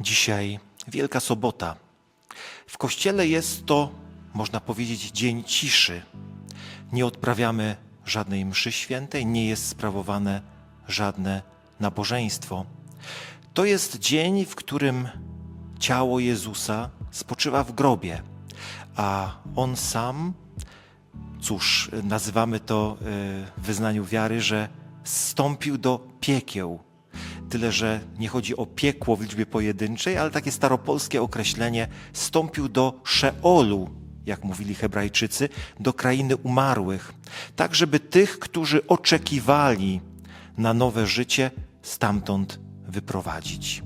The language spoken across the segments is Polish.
Dzisiaj Wielka Sobota. W kościele jest to, można powiedzieć, dzień ciszy. Nie odprawiamy żadnej mszy świętej, nie jest sprawowane żadne nabożeństwo. To jest dzień, w którym ciało Jezusa spoczywa w grobie, a on sam, cóż, nazywamy to y, w wyznaniu wiary, że zstąpił do piekieł. Tyle, że nie chodzi o piekło w liczbie pojedynczej, ale takie staropolskie określenie stąpił do Szeolu, jak mówili Hebrajczycy, do krainy umarłych, tak żeby tych, którzy oczekiwali na nowe życie, stamtąd wyprowadzić.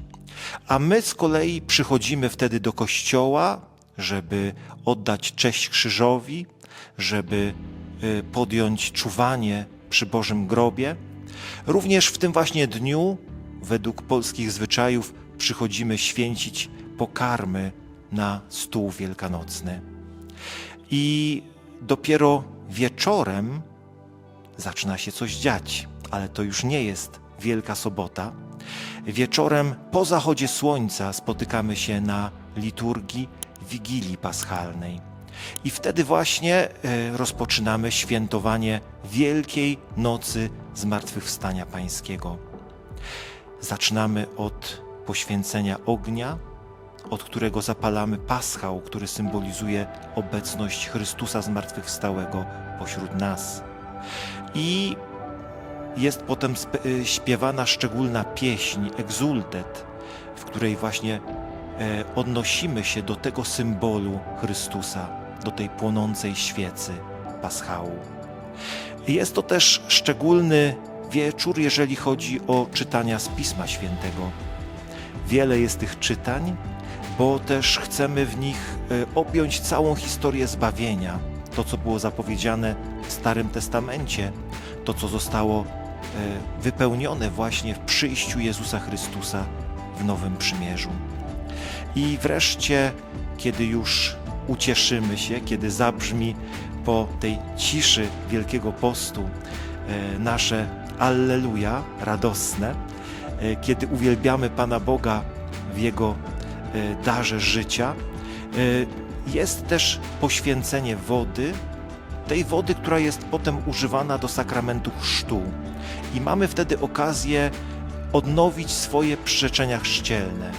A my z kolei przychodzimy wtedy do kościoła, żeby oddać cześć krzyżowi, żeby y, podjąć czuwanie przy Bożym grobie. Również w tym właśnie dniu, według polskich zwyczajów, przychodzimy święcić pokarmy na stół wielkanocny. I dopiero wieczorem zaczyna się coś dziać, ale to już nie jest Wielka Sobota. Wieczorem po zachodzie słońca spotykamy się na liturgii Wigilii Paschalnej. I wtedy właśnie e, rozpoczynamy świętowanie Wielkiej Nocy Zmartwychwstania Pańskiego. Zaczynamy od poświęcenia ognia, od którego zapalamy paschał, który symbolizuje obecność Chrystusa Zmartwychwstałego pośród nas. I jest potem y, śpiewana szczególna pieśń, egzultet, w której właśnie e, odnosimy się do tego symbolu Chrystusa, do tej płonącej świecy paschału. Jest to też szczególny wieczór, jeżeli chodzi o czytania z Pisma Świętego. Wiele jest tych czytań, bo też chcemy w nich e, objąć całą historię zbawienia, to co było zapowiedziane w Starym Testamencie, to co zostało e, wypełnione właśnie w przyjściu Jezusa Chrystusa w Nowym Przymierzu. I wreszcie, kiedy już ucieszymy się, kiedy zabrzmi po tej ciszy Wielkiego Postu e, nasze Alleluja radosne, e, kiedy uwielbiamy Pana Boga w Jego e, darze życia, e, jest też poświęcenie wody, tej wody, która jest potem używana do sakramentu chrztu. I mamy wtedy okazję odnowić swoje przyrzeczenia chrzcielne.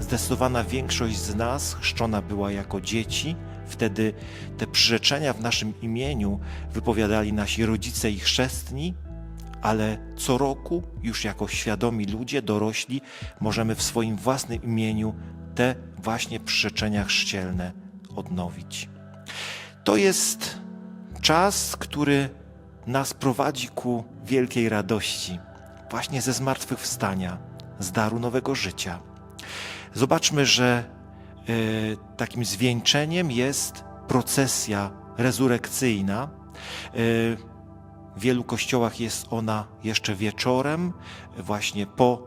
Zdecydowana większość z nas chrzczona była jako dzieci. Wtedy te przyrzeczenia w naszym imieniu wypowiadali nasi rodzice i chrzestni, ale co roku, już jako świadomi ludzie, dorośli, możemy w swoim własnym imieniu te właśnie przyrzeczenia chrzcielne odnowić. To jest czas, który nas prowadzi ku wielkiej radości, właśnie ze zmartwychwstania, z daru nowego życia. Zobaczmy, że e, takim zwieńczeniem jest procesja rezurekcyjna. E, w wielu kościołach jest ona jeszcze wieczorem, właśnie po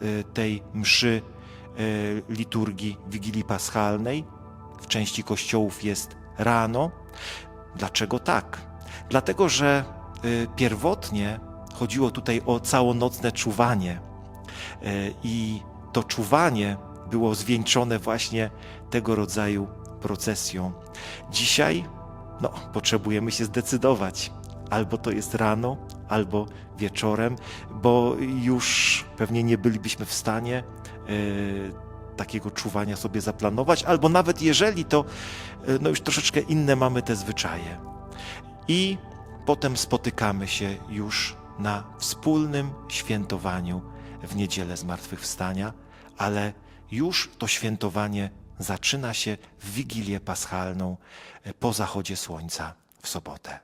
e, tej mszy e, liturgii Wigilii Paschalnej. W części kościołów jest rano. Dlaczego tak? Dlatego, że y, pierwotnie chodziło tutaj o całonocne czuwanie. Y, I to czuwanie było zwieńczone właśnie tego rodzaju procesją. Dzisiaj no, potrzebujemy się zdecydować. Albo to jest rano, albo wieczorem, bo już pewnie nie bylibyśmy w stanie y, takiego czuwania sobie zaplanować, albo nawet jeżeli to y, no już troszeczkę inne mamy te zwyczaje. I potem spotykamy się już na wspólnym świętowaniu w niedzielę zmartwychwstania, ale już to świętowanie zaczyna się w Wigilię Paschalną y, po zachodzie słońca w sobotę.